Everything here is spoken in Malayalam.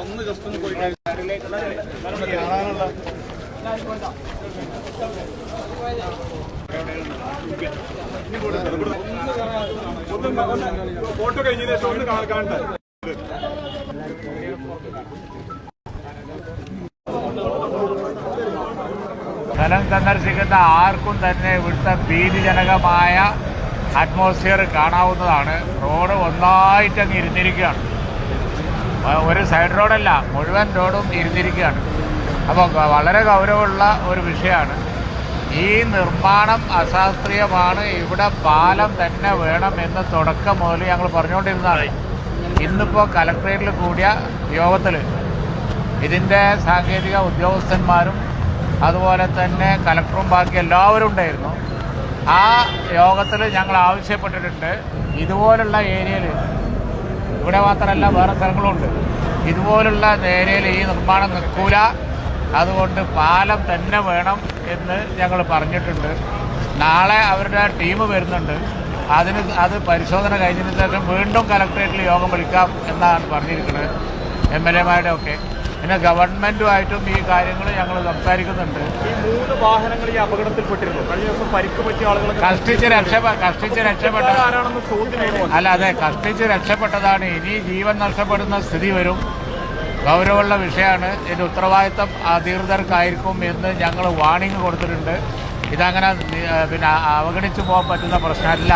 ഒന്ന് ജസ്റ്റ് ഒന്ന് പോയിട്ട് കാണാനുള്ള ഫോട്ടോ കഴിഞ്ഞ ശേഷം ഒന്ന് സ്ഥലം സന്ദർശിക്കുന്ന ആർക്കും തന്നെ ഇവിടുത്തെ ഭീതിജനകമായ അറ്റ്മോസ്ഫിയർ കാണാവുന്നതാണ്. റോഡ് ഒന്നായിട്ട് അങ്ങ് ഇരുന്നിരിക്കുകയാണ് ഒരു സൈഡ് റോഡല്ല മുഴുവൻ റോഡും ഇരുന്നിരിക്കുകയാണ്. അപ്പോൾ വളരെ ഗൗരവമുള്ള ഒരു വിഷയമാണ്. ഈ നിർമ്മാണം അശാസ്ത്രീയമാണ്. ഇവിടെ പാലം തന്നെ വേണം എന്ന് തുടക്കം മുതൽ ഞങ്ങൾ പറഞ്ഞുകൊണ്ടിരുന്നതാണ്. ഇന്നിപ്പോൾ കലക്ട്രേറ്റിൽ കൂടിയ യോഗത്തിൽ ഇതിന്റെ സാങ്കേതിക ഉദ്യോഗസ്ഥന്മാരും അതുപോലെ തന്നെ കലക്ടറും ബാക്കി എല്ലാവരും ഉണ്ടായിരുന്നു. ആ യോഗത്തിൽ ഞങ്ങൾ ആവശ്യപ്പെട്ടിട്ടുണ്ട്. ഇതുപോലുള്ള ഏരിയയിൽ ഇവിടെ മാത്രമല്ല വേറെ സ്ഥലങ്ങളുണ്ട് ഇതുപോലുള്ള ഏരിയയിൽ ഈ നിർമ്മാണം നിൽക്കൂല. അതുകൊണ്ട് പാലം തന്നെ വേണം എന്ന് ഞങ്ങൾ പറഞ്ഞിട്ടുണ്ട്. നാളെ അവരുടെ ടീം വരുന്നുണ്ട്. അതിന് അത് പരിശോധന കഴിഞ്ഞതിന് ശേഷം വീണ്ടും കലക്ട്രേറ്റിൽ യോഗം വിളിക്കാം എന്നാണ് പറഞ്ഞിരിക്കുന്നത്. എം എൽ എമാരുടെ ഒക്കെ. പിന്നെ ഗവൺമെന്റുമായിട്ടും ഈ കാര്യങ്ങൾ ഞങ്ങൾ സംസാരിക്കുന്നുണ്ട്. ഈ മൂന്ന് വാഹനങ്ങൾ ഈ അപകടത്തിൽപ്പെട്ടിരുന്നു. കഴിഞ്ഞ ദിവസം പരിക്ക് പറ്റിയ ആളുകൾ കഷ്ടിച്ച് കഷ്ടിച്ച് രക്ഷപ്പെട്ട അല്ല അതെ കഷ്ടിച്ച് രക്ഷപ്പെട്ടതാണ്. ഇനി ജീവൻ നഷ്ടപ്പെടുന്ന സ്ഥിതി വരും. ഗൗരവമുള്ള വിഷയമാണ്. ഇതിന്റെ ഉത്തരവാദിത്തം അധികൃതർക്കായിരിക്കും എന്ന് ഞങ്ങൾ വാണിംഗ് കൊടുത്തിട്ടുണ്ട്. ഇതങ്ങനെ പിന്നെ അവഗണിച്ചു പോകാൻ പറ്റുന്ന പ്രശ്നമല്ല.